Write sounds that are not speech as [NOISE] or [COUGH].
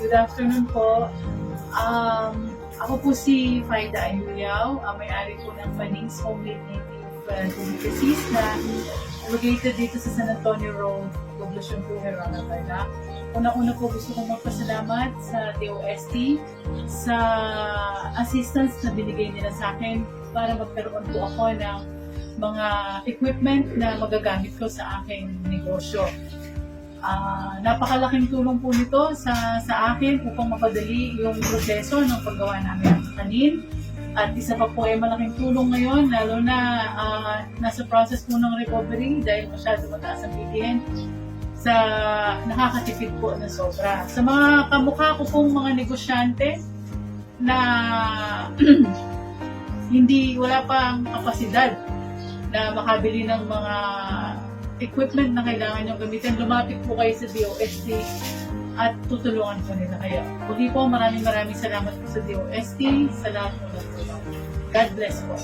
Good afternoon po. Um, ako po si Faida Ayuyaw, ang may-ari po ng Panings Homemade Native uh, na located dito sa San Antonio Road, Poblacion po, Herona, Tarlac. Una-una po gusto kong magpasalamat sa DOST sa assistance na binigay nila sa akin para magkaroon po ako ng mga equipment na magagamit ko sa aking negosyo. Ah, napakalaking tulong po nito sa sa akin upang mapadali yung proseso ng paggawa namin ng kanin. At isa pa po ay malaking tulong ngayon, lalo na ah, nasa process po ng recovery dahil masyado mataas ang BPN sa nakakatipid po na sobra. Sa mga kamukha ko pong mga negosyante na [CLEARS THROAT] hindi wala pang kapasidad na makabili ng mga equipment na kailangan nyo gamitin, lumapit po kayo sa DOST at tutulungan po nila kayo. Muli po, maraming maraming salamat po sa DOST, sa lahat po ng. God bless po.